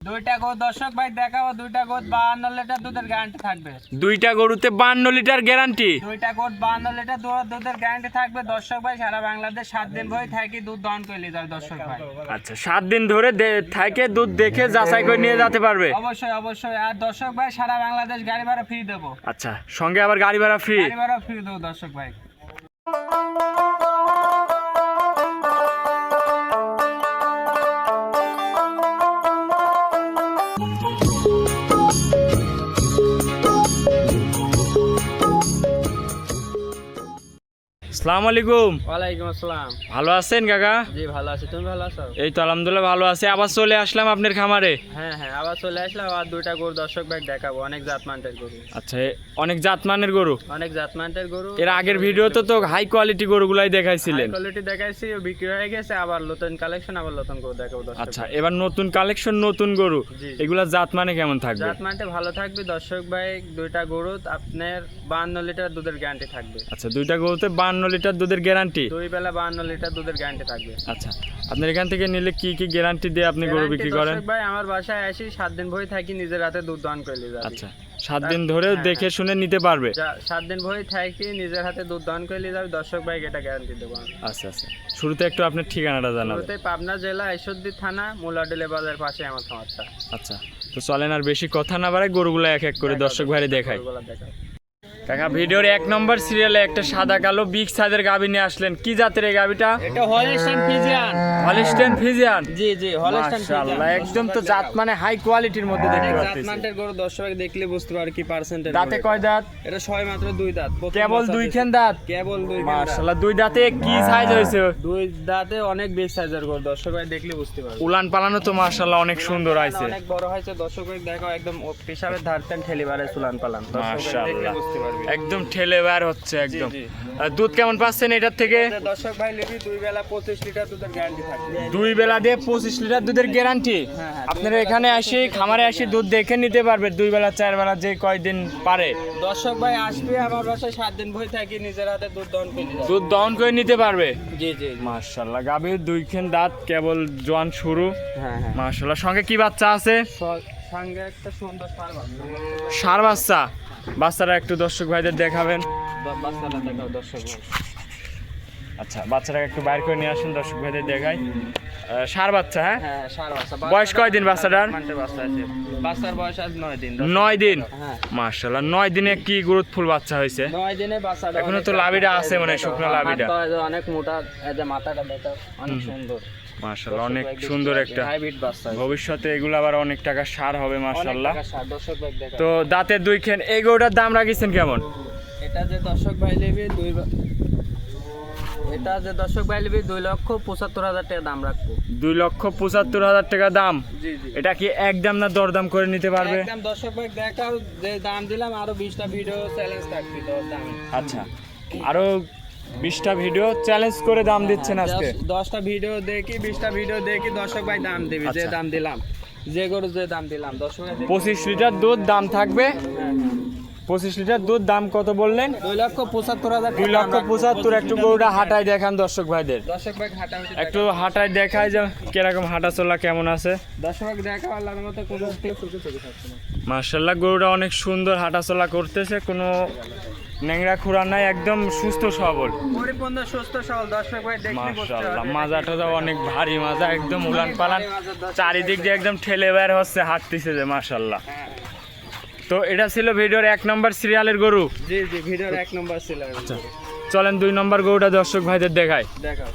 দুইটা গো দর্শক ভাই দেখাবো দুইটা গোদ বাহান্ন লিটার দুধের গ্যারান্টি থাকবে। দুইটা গরুতে বান্ন লিটার গ্যারান্টি দুইটা গোদ বাহান্ন লিটার দু- দুধের গ্যারান্টি থাকবে। দর্শক ভাই সারা বাংলাদেশ সাত দিন ভরে থাকি দুধ দহন করে নিয়ে যাবে দর্শক ভাই। আচ্ছা সাত দিন ধরে থাকে দুধ দেখে যাচাই করে নিয়ে যেতে পারবে? অবশ্যই অবশ্যই। আর দর্শক ভাই সারা বাংলাদেশ গাড়ি ভাড়া ফ্রি দেবো। আচ্ছা সঙ্গে আবার গাড়ি ভাড়া ফ্রি গাড়ি ভাড়া ফ্রি দেবো দর্শক ভাই। আসসালামু আলাইকুম। ওয়ালাইকুম আসসালাম। ভালো আছেন কাকা? জি ভালো আছি। তুমি ভালো আছো? এই তো আলহামদুলিল্লাহ ভালো আছে। আবার চলে আসলাম আপনার খামারে। হ্যাঁ হ্যাঁ আবার চলে আসলাম। আর দুইটা গরু দর্শক ভাই দেখাবো। অনেক গরু। আচ্ছা অনেক জাতমানের গরু? অনেক গরু। এর আগের ভিডিওতে তো হাই কোয়ালিটি গরুগুলাই দেখাইছিলেন। কোয়ালিটি দেখাইছি বিক্রি হয়ে গেছে। আবার নতুন কালেকশন আবার নতুন গরু দেখাবো দর্শক আচ্ছা এবার নতুন কালেকশন নতুন গরু। এগুলা জাত মানে কেমন থাকবে? জাতমানটে ভালো থাকবে দর্শক ভাই। দুইটা গরু আপনার বাহান্ন লিটার দুধের গ্যারান্টি থাকবে। আচ্ছা দুইটা গরুতে বান্ন লিটার দুধের গ্যারান্টি? দুই বেলা বাহান্ন লিটার দুধের গ্যারান্টি থাকবে। আচ্ছা আপনার এখান থেকে নিলে কি কি গ্যারান্টি দিয়ে আপনি গরু বিক্রি করেন? ভাই আমার বাসায় আসি সাত দিন ভরে থাকি নিজের হাতে দুধ দান করে নিয়ে আচ্ছা সাত দিন ধরে দেখে শুনে নিতে পারবে। সাত দিন ভরে থাকি নিজের হাতে দুধ দহন করে নিয়ে যাবে দর্শক ভাই এটা গ্যারান্টি দেবো আচ্ছা আচ্ছা। শুরুতে একটু আপনার ঠিকানাটা জানাবেন। শুরুতে পাবনা জেলা ঈশ্বরদী থানা মোলাডেলে বাজার পাশে আমার খামারটা। আচ্ছা তো চলেন আর বেশি কথা না বাড়ায় গরুগুলো এক এক করে দর্শক ভাইরে দেখাও। কাকা ভিডিওর এক নম্বর সিরিয়ালে একটা সাদা কালো বিগ সাইজের গাবি নিয়ে আসলেন। কি জাতের এই গাবিটা? এটা হলিস্টাইন ফিজিয়ান হলিস্টেন ফিজিয়ান জি জি মাশাআল্লাহ একদম তো জাত মানে হাই কোয়ালিটির মধ্যে দেখতে পাচ্ছি জাতমানটের গরু দর্শক দেখলে বুঝতে পারে কি পার্সেন্টের দাঁতে কয় দাঁত? এটা ছয় মাত্র দুই দাঁত। কেবল দুই। খেন দাঁত? কেবল দুই খান মাশাআল্লাহ দুই দাঁতে কি সাইজ হয়েছে? দুই দাঁতে অনেক বেশ সাইজের গরু দর্শক ভাই দেখলে বুঝতে পারবে। উলান পালানো তো মাশাআল্লাহ অনেক সুন্দর আইছে অনেক বড় হয়েছে দর্শক ভাই দেখো একদম পেশাবের ধারতেন ঠেলি বারে চুলান পালান। দর্শক দেখলে বুঝতে পারবে। একদম ঠেলে বের হচ্ছে একদম। দুধ কেমন পাচ্ছেন এটার থেকে? দর্শক ভাই লিবি দুই বেলা পঁচিশ লিটার দুধের গ্যারান্টি থাকবে। দুই বেলা দিয়ে পঁচিশ লিটার দুধের গ্যারান্টি হ্যাঁ, আপনারা এখানে আসি খামারে আসি দুধ দেখে নিতে পারবে দুই বেলা চার বেলা যে কয়দিন পারে। দর্শক ভাই আসবে আমার বাসায় সাত দিন ভরে থাকি নিজের হাতে দুধ দহন করে দুধ দহন করে নিতে পারবে? জি জি জি। মার্শাল্লাহ গাভীর দুইখান দাঁত কেবল জোয়ান শুরু। হ্যাঁ হ্যাঁ। মার্শাল্লাহ সঙ্গে কি বাচ্চা আছে? সঙ্গে একটা সুন্দর সার বাচ্চা। সার বাচ্চা? বাচ্চারা একটু দর্শক ভাইদের দেখাবেন। বাচ্চাটা দেখাও দর্শক আচ্ছা বাচ্চাটাকে একটু বাইর করে নিয়ে আসুন দর্শক ভাইদের দেখাই। সার বাচ্চা হ্যাঁ? হ্যাঁ সার বাচ্চা। বয়স কয়দিন বাচ্চাটার? বাচ্চা বাচ্চার বয়স আজ নয় দিন নয় দিন? হ্যাঁ। মার্শাল্লাহ নয় দিনে কি গ্রোথফুল বাচ্চা হয়েছে? নয় দিনে বাচ্চাটা এখনও তো লাভিটা আছে মনে শুকনো লাভিটা। অনেক মোটা এই যে মাথাটা দেখো অনেক সুন্দর। মার্শাল্লাহ অনেক সুন্দর একটা ভবিষ্যতে এগুলো আবার অনেক টাকা সার হবে দেখো তো দাঁতের দুই খেন এই গরুটার দাম রাখিছেন কেমন? এটা যে দর্শক ভাই নেবে দুই এটা যে দর্শক ভাই নেবে দুই লক্ষ পঁচাত্তর হাজার টাকা দাম রাখব। দুই লক্ষ পঁচাত্তর হাজার টাকা দাম? এটা কি একদম না দরদাম করে নিতে পারবে? একদম দর্শক ভাই দেখাও যে দাম দিলাম আরও বিশটা ভিডিও চ্যালেঞ্জ থাকবে তোর দামে আচ্ছা আরও বিশটা ভিডিও চ্যালেঞ্জ করে দাম দিচ্ছেন আজকে। দশটা ভিডিও দেখি বিশটা ভিডিও দেখি দর্শক ভাই দাম দেবে যে আচ্ছা। দাম দিলাম। যে গরু যে দাম দিলাম দর্শক পঁচিশ লিটার দুধ দাম থাকবে। হ্যাঁ, পঁচিশ লিটার দুধ দাম কত বললেন? দুই লক্ষ পঁচাত্তর হাজার দুই লক্ষ পঁচাত্তর একটু গরুটা হাঁটায় দেখান দর্শক ভাইদের। দর্শক ভাই হচ্ছে একটু হাঁটায় দেখায় যে কীরকম হাঁটা চলা কেমন আছে। দর্শক দেখা মতো কোনো মার্শাল্লাহ গরুটা অনেক সুন্দর হাঁটাচলা করতেছে কোনো ন্যাংরা খুঁড়া নাই একদম সুস্থ সবল। পরিপূর্ণ সুস্থ সবল। দর্শক ভাই দেখলে মাশাআল্লাহ মাজাটা তো অনেক ভারী মাজা একদম উলান পালান। চারিদিক দিয়ে একদম ঠেলে বের হচ্ছে হাঁটতেছে যে মাশাল্লাহ হ্যাঁ। তো এটা ছিল ভিডিওর এক নম্বর সিরিয়ালের গরু। জি জি ভিডিওর এক নম্বর ছিল চলেন দুই নম্বর গরুটা দর্শক ভাইদের দেখায় দেখাও।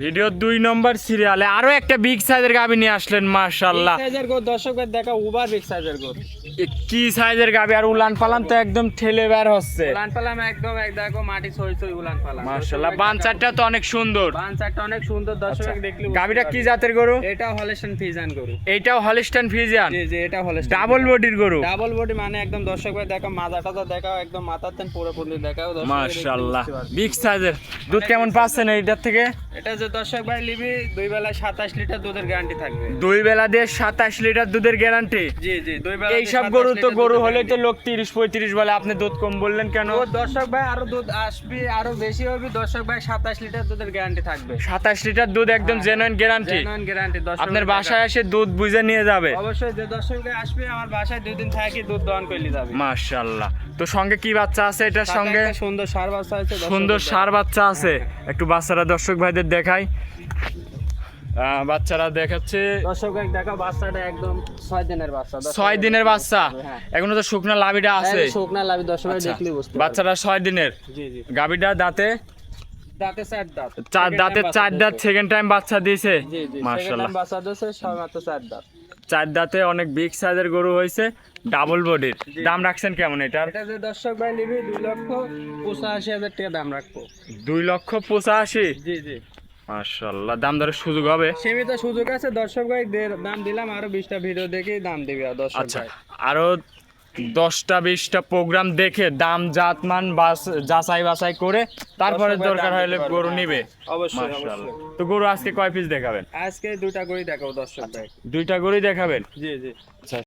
ভিডিও দুই নম্বর সিরিয়ালে আরও একটা বিগ সাইজের গাবি নিয়ে আসলেন মাশাল্লাহ বিগ সাইজের গোর দর্শক দেখা উবার বিগ সাইজের এ কি সাইজের গাবি? আর উলান পালান তো একদম ঠেলে বের হচ্ছে। উলান পালাম একদম এক দেখো মাটি ছই ছই উলান পালাম মাশাল্লাহ বাঞ্চারটা তো অনেক সুন্দর। বান চারটা অনেক সুন্দর দর্শক আচ্ছা, ভাই দেখলে গাবিটা কি জাতের গরু? এটা হলেশন ফিজান গরু। এইটাও হলিস্টান ফিজিয়ান জি জি এটা হলেশন ডাবল বডির গরু? ডাবল বডি মানে একদম দর্শক ভাই দেখো মাথাটা তো দেখাও একদম মাথার তেন পুরো পুরো দেখাও দর্শক পারবে। বিগ সাইজের দুধ কেমন পাচ্ছেন এইটার থেকে? এটা যে দর্শক ভাই নিবি দুই বেলায় সাতাশ লিটার দুধের গ্যারান্টি থাকবে। দুই বেলা দিয়ে সাতাশ লিটার দুধের গ্যারান্টি জি জি দুই বেলা এইসব গরু তো গরু হলে তো লোক তিরিশ পঁয়ত্রিশ বলে আপনি দুধ কম বললেন কেন? দর্শক ভাই আরও দুধ আসবে আরও বেশি হবে দর্শক ভাই সাতাশ লিটার দুধের গ্যারান্টি থাকবে। সাতাশ লিটার দুধ একদম জেনুইন গ্যারান্টি গ্যারান্টি আপনার বাসায় এসে দুধ বুঝে নিয়ে যাবে। অবশ্যই যে দর্শক ভাই আসবে আমার বাসায় দুই দিন থাকি দুধ দহন করে যাবে। মাশাআল্লাহ। তো সঙ্গে কি বাচ্চা আছে এটার সঙ্গে? সুন্দর সার বাচ্চা আছে সুন্দর সার বাচ্চা আছে। একটু বাচ্চারা দর্শক ভাইদের দেখাই বাচ্চারা দেখাচ্ছে। দর্শক দেখো বাচ্চাটা একদম ছয় দিনের বাচ্চা। দর্শক ছয় দিনের বাচ্চা। হ্যাঁ। এখনও তো শুকনা লাভিটা আছে। শুকনা লাভি দর্শক আচ্ছা, বুঝতে পারবে। বাচ্চারা ছয় দিনের। গাবিটা দাঁতে? দাঁতে চার দাঁত। চার দাঁতে চার দাঁত দিয়েছে। সেকেন্ড টাইম বাচ্চা দিয়েছে? জি জি মার্শাল্লাহ সেকেন্ড বাচ্চা দিয়েছে সব চার দাঁত। চার দাঁতে অনেক বিগ সাইজের গরু হয়েছে ডাবল বডির দাম রাখছেন কেমন এটার? এটা যে দর্শক ভাই নিবি দুই লক্ষ পঁচাশি হাজার টাকা দাম রাখব। দুই লক্ষ পঁচাশি? জি জি। মার্শাল্লাহ দাম দরের সুযোগ হবে? সীমিত সুযোগ আছে দর্শক ভাই দাম দিলাম আরও বিশটা ভিডিও দেখে দাম দিবে দর্শক আচ্ছা আরও দশটা বিশটা প্রোগ্রাম দেখে দাম জাত মান বাস যাচাই বাছাই করে তারপরে দরকার হলে গরু নিবে। অবশ্যই তো গরু আজকে কয় পিস দেখাবেন? আজকে দুইটা করে দেখাবো দর্শক ভাই। দুইটা গরুই দেখাবেন? জি জি। আচ্ছা।